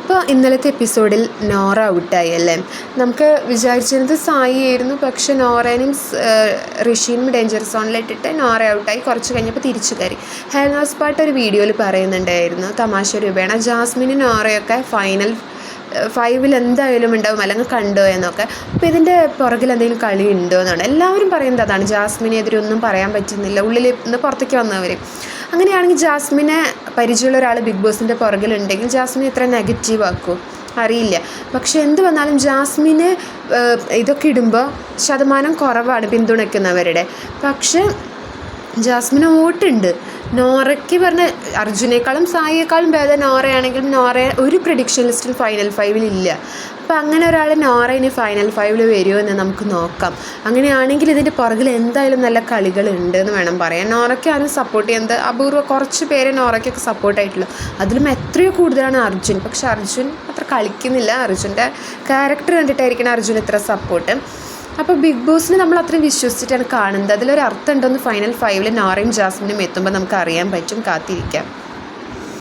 അപ്പോൾ ഇന്നലത്തെ എപ്പിസോഡിൽ നോറ ഔട്ടായി അല്ലേ? നമുക്ക് വിചാരിച്ചിരുന്നത് സായി ആയിരുന്നു പക്ഷെ നോറേനും ഋഷിനും ഡേഞ്ചർ സോണിലിട്ടിട്ട് നോറ ഔട്ടായി കുറച്ച് കഴിഞ്ഞപ്പോൾ തിരിച്ചു കയറി. ഹെൽനോസ് പാട്ട് ഒരു വീഡിയോയിൽ പറയുന്നുണ്ടായിരുന്നു തമാശ രൂപേണ. ജാസ്മിനും നോറയൊക്കെ ഫൈനൽ ഫൈവിൽ എന്തായാലും ഉണ്ടാവും അല്ലെങ്കിൽ കണ്ടോ എന്നൊക്കെ. അപ്പോൾ ഇതിന്റെ പുറകിൽ എന്തെങ്കിലും കളി ഉണ്ടോ എന്നാണ്. എല്ലാവരും പറയുന്നത് അതാണ്. ജാസ്മിനെതിരെ ഒന്നും പറയാൻ പറ്റുന്നില്ല. ഉള്ളിൽ നിന്ന് പുറത്തേക്ക് വന്നവർ അങ്ങനെയാണെങ്കിൽ ജാസ്മിനെ പരിചയമുള്ള ഒരാൾ ബിഗ് ബോസിന്റെ പുറകിലുണ്ടെങ്കിൽ ജാസ്മിൻ എത്ര നെഗറ്റീവ് ആക്കും? അറിയില്ല. പക്ഷെ എന്ത് വന്നാലും ജാസ്മിന് ഇതൊക്കെ ഇടുമ്പോൾ ശതമാനം കുറവാണ് പിന്തുണയ്ക്കുന്നവരുടെ. പക്ഷെ ജാസ്മിന് വോട്ടുണ്ട്. നോറയ്ക്ക് പറഞ്ഞ അർജുനേക്കാളും സായിയേക്കാളും ഭേദം നോറയാണെങ്കിലും നോറ ഒരു പ്രഡിക്ഷൻ ലിസ്റ്റിൽ ഫൈനൽ ഫൈവിൽ ഇല്ല. അപ്പം അങ്ങനെ ഒരാൾ നോറ ഇനി ഫൈനൽ ഫൈവിൽ വരുമോ എന്ന് നമുക്ക് നോക്കാം. അങ്ങനെയാണെങ്കിൽ ഇതിന്റെ പുറകിൽ എന്തായാലും നല്ല കളികളുണ്ട് എന്ന് വേണം പറയാൻ. നോറയ്ക്ക് ആരും സപ്പോർട്ട് ചെയ്യുന്നത്. അപൂർവ കുറച്ച് പേരെ നോറയ്ക്കൊക്കെ സപ്പോർട്ടായിട്ടുള്ളൂ അതിലും എത്രയോ കൂടുതലാണ് അർജുൻ. പക്ഷെ അർജുൻ അത്ര കളിക്കുന്നില്ല. അർജുന്റെ ക്യാരക്ടർ കണ്ടിട്ടായിരിക്കണം അർജുൻ ഇത്ര സപ്പോർട്ട് അപ്പോൾ ബിഗ് ബോസിനെ നമ്മൾ അത്രയും വിശ്വസിച്ചിട്ടാണ് കാണുന്നത്. അതിലൊരു അർത്ഥം ഉണ്ടോയെന്ന് ഫൈനൽ ഫൈവിൽ നാറയും ജാസ്മിനും എത്തുമ്പോൾ നമുക്ക് അറിയാൻ പറ്റും കാത്തിരിക്കാം.